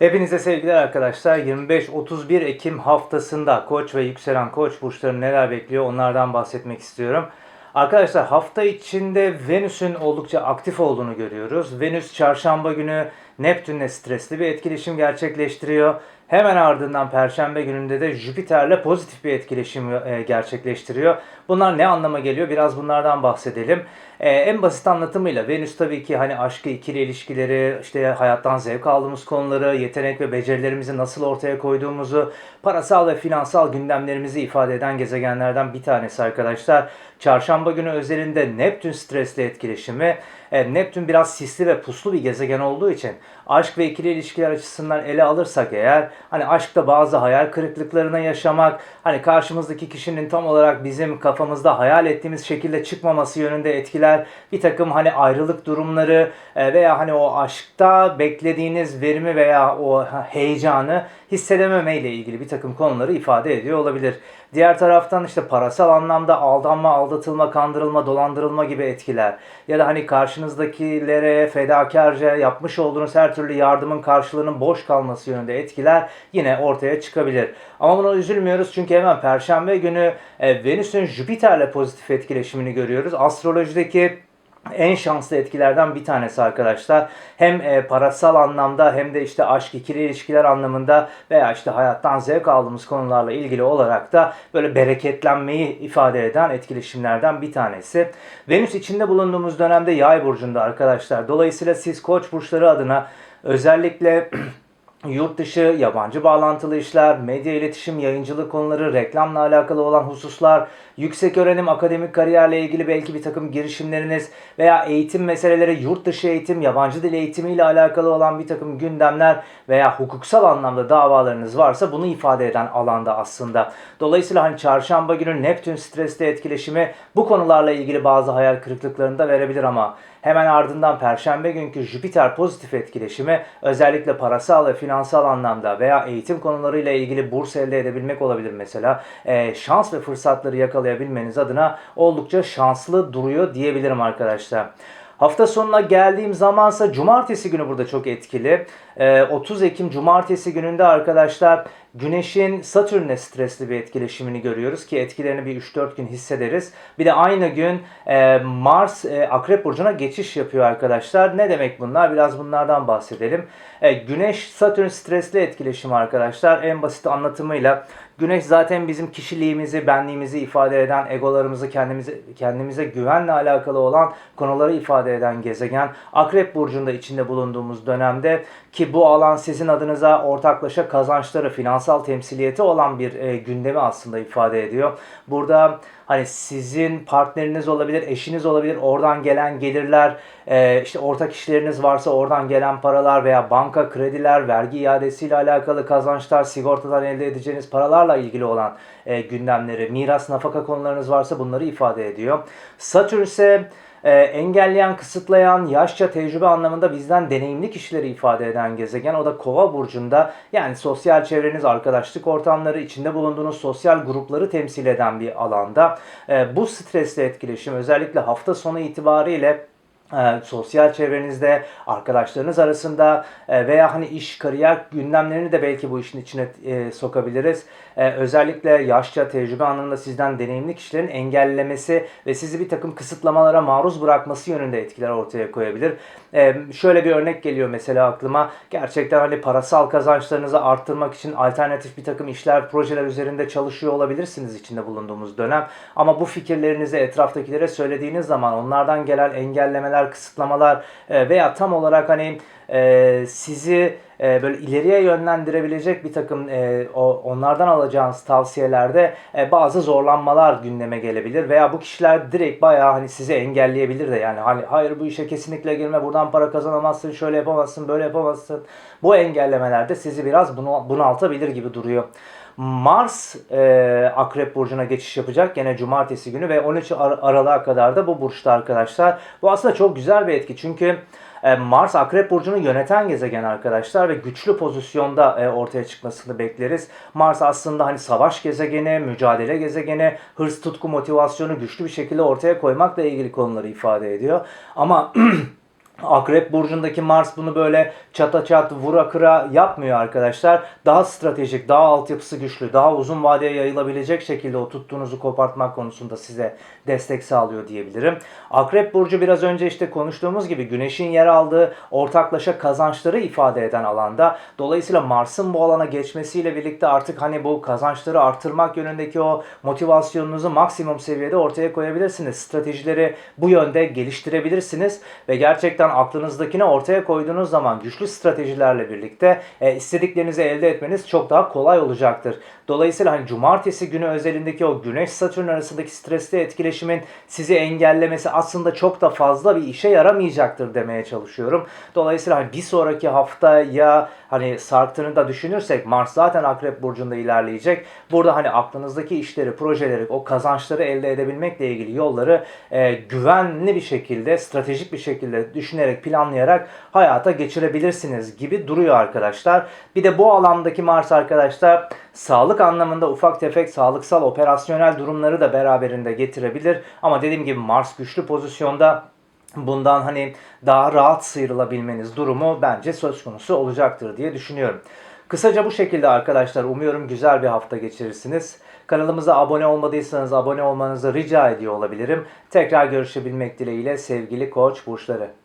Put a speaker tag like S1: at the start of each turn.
S1: Hepinize sevgiler arkadaşlar. 25-31 Ekim haftasında Koç ve yükselen Koç burçları neler bekliyor onlardan bahsetmek istiyorum. Arkadaşlar hafta içinde Venüs'ün oldukça aktif olduğunu görüyoruz. Venüs çarşamba günü Neptün'le stresli bir etkileşim gerçekleştiriyor. Hemen ardından Perşembe gününde de Jüpiter'le pozitif bir etkileşim e, gerçekleştiriyor. Bunlar ne anlama geliyor? Biraz bunlardan bahsedelim. E, en basit anlatımıyla Venüs tabii ki hani aşkı, ikili ilişkileri, işte hayattan zevk aldığımız konuları, yetenek ve becerilerimizi nasıl ortaya koyduğumuzu, parasal ve finansal gündemlerimizi ifade eden gezegenlerden bir tanesi arkadaşlar. Çarşamba günü özelinde Neptün stresli etkileşimi. E, Neptün biraz sisli ve puslu bir gezegen olduğu için aşk ve ikili ilişkiler açısından ele alırsak eğer hani aşkta bazı hayal kırıklıklarına yaşamak, hani karşımızdaki kişinin tam olarak bizim kafamızda hayal ettiğimiz şekilde çıkmaması yönünde etkiler, bir takım hani ayrılık durumları e, veya hani o aşkta beklediğiniz verimi veya o heyecanı hissedememe ile ilgili bir takım konuları ifade ediyor olabilir. Diğer taraftan işte parasal anlamda aldanma, aldatılma, kandırılma, dolandırılma gibi etkiler. Ya da hani karşınızdakilere fedakarca yapmış olduğunuz her türlü yardımın karşılığının boş kalması yönünde etkiler yine ortaya çıkabilir. Ama buna üzülmüyoruz çünkü hemen Perşembe günü e, Venüs'ün Jüpiter'le pozitif etkileşimini görüyoruz. Astrolojideki en şanslı etkilerden bir tanesi arkadaşlar. Hem e, parasal anlamda hem de işte aşk, ikili ilişkiler anlamında veya işte hayattan zevk aldığımız konularla ilgili olarak da böyle bereketlenmeyi ifade eden etkileşimlerden bir tanesi. Venüs içinde bulunduğumuz dönemde yay burcunda arkadaşlar. Dolayısıyla siz koç burçları adına özellikle yurt dışı, yabancı bağlantılı işler, medya iletişim, yayıncılık konuları, reklamla alakalı olan hususlar, yüksek öğrenim, akademik kariyerle ilgili belki bir takım girişimleriniz veya eğitim meseleleri, yurt dışı eğitim, yabancı dil eğitimiyle alakalı olan bir takım gündemler veya hukuksal anlamda davalarınız varsa bunu ifade eden alanda aslında. Dolayısıyla hani çarşamba günü Neptün stresli etkileşimi bu konularla ilgili bazı hayal kırıklıklarını da verebilir ama hemen ardından perşembe günkü Jüpiter pozitif etkileşimi özellikle parasal ve finansal anlamda veya eğitim konularıyla ilgili burs elde edebilmek olabilir mesela. Ee, şans ve fırsatları yakalayabilmeniz adına oldukça şanslı duruyor diyebilirim arkadaşlar. Hafta sonuna geldiğim zamansa cumartesi günü burada çok etkili. Ee, 30 Ekim cumartesi gününde arkadaşlar Güneş'in Satürn'le stresli bir etkileşimini görüyoruz ki etkilerini bir 3-4 gün hissederiz. Bir de aynı gün e, Mars e, Akrep Burcu'na geçiş yapıyor arkadaşlar. Ne demek bunlar? Biraz bunlardan bahsedelim. E, Güneş Satürn stresli etkileşimi arkadaşlar. En basit anlatımıyla Güneş zaten bizim kişiliğimizi, benliğimizi ifade eden, egolarımızı, kendimize, kendimize güvenle alakalı olan konuları ifade eden gezegen. Akrep Burcu'nda içinde bulunduğumuz dönemde ki bu alan sizin adınıza ortaklaşa kazançları, finansal temsiliyeti olan bir e, gündemi aslında ifade ediyor. Burada hani sizin partneriniz olabilir, eşiniz olabilir, oradan gelen gelirler, e, işte ortak işleriniz varsa oradan gelen paralar veya banka krediler, vergi iadesiyle alakalı kazançlar, sigortadan elde edeceğiniz paralarla ilgili olan e, gündemleri, miras, nafaka konularınız varsa bunları ifade ediyor. Satürn ise e, engelleyen, kısıtlayan, yaşça tecrübe anlamında bizden deneyimli kişileri ifade eden gezegen. O da Kova burcunda yani sosyal çevreniz, arkadaşlık ortamları, içinde bulunduğunuz sosyal grupları temsil eden bir alanda. E, bu stresli etkileşim özellikle hafta sonu itibariyle e, sosyal çevrenizde, arkadaşlarınız arasında e, veya hani iş, kariyer gündemlerini de belki bu işin içine e, sokabiliriz. E, özellikle yaşça, tecrübe anlamında sizden deneyimli kişilerin engellemesi ve sizi bir takım kısıtlamalara maruz bırakması yönünde etkiler ortaya koyabilir. E, şöyle bir örnek geliyor mesela aklıma. Gerçekten hani parasal kazançlarınızı arttırmak için alternatif bir takım işler, projeler üzerinde çalışıyor olabilirsiniz içinde bulunduğumuz dönem. Ama bu fikirlerinizi etraftakilere söylediğiniz zaman onlardan gelen engellemeler engeller, kısıtlamalar e, veya tam olarak hani e, sizi e, böyle ileriye yönlendirebilecek bir takım onlardan alacağınız tavsiyelerde bazı zorlanmalar gündeme gelebilir veya bu kişiler direkt bayağı hani sizi engelleyebilir de yani hani hayır bu işe kesinlikle girme buradan para kazanamazsın şöyle yapamazsın böyle yapamazsın bu engellemeler de sizi biraz bunaltabilir gibi duruyor. Mars e, Akrep Burcu'na geçiş yapacak gene cumartesi günü ve 13 Ar- Aralık'a kadar da bu burçta arkadaşlar. Bu aslında çok güzel bir etki çünkü e, Mars Akrep Burcu'nu yöneten gezegen arkadaşlar ve güçlü pozisyonda e, ortaya çıkmasını bekleriz. Mars aslında hani savaş gezegeni, mücadele gezegeni, hırs, tutku, motivasyonu güçlü bir şekilde ortaya koymakla ilgili konuları ifade ediyor. Ama Akrep burcundaki Mars bunu böyle çata çat vura kıra yapmıyor arkadaşlar. Daha stratejik, daha altyapısı güçlü, daha uzun vadeye yayılabilecek şekilde o tuttuğunuzu kopartmak konusunda size destek sağlıyor diyebilirim. Akrep burcu biraz önce işte konuştuğumuz gibi güneşin yer aldığı ortaklaşa kazançları ifade eden alanda. Dolayısıyla Mars'ın bu alana geçmesiyle birlikte artık hani bu kazançları artırmak yönündeki o motivasyonunuzu maksimum seviyede ortaya koyabilirsiniz. Stratejileri bu yönde geliştirebilirsiniz ve gerçekten aklınızdakini ortaya koyduğunuz zaman güçlü stratejilerle birlikte e, istediklerinizi elde etmeniz çok daha kolay olacaktır. Dolayısıyla hani cumartesi günü özelindeki o güneş satürn arasındaki stresli etkileşimin sizi engellemesi aslında çok da fazla bir işe yaramayacaktır demeye çalışıyorum. Dolayısıyla hani bir sonraki haftaya hani sarktığını da düşünürsek Mars zaten Akrep Burcu'nda ilerleyecek. Burada hani aklınızdaki işleri, projeleri, o kazançları elde edebilmekle ilgili yolları e, güvenli bir şekilde, stratejik bir şekilde düşünerek, planlayarak hayata geçirebilirsiniz gibi duruyor arkadaşlar. Bir de bu alandaki Mars arkadaşlar sağlık anlamında ufak tefek sağlıksal operasyonel durumları da beraberinde getirebilir. Ama dediğim gibi Mars güçlü pozisyonda bundan hani daha rahat sıyrılabilmeniz durumu bence söz konusu olacaktır diye düşünüyorum. Kısaca bu şekilde arkadaşlar umuyorum güzel bir hafta geçirirsiniz. Kanalımıza abone olmadıysanız abone olmanızı rica ediyor olabilirim. Tekrar görüşebilmek dileğiyle sevgili koç burçları.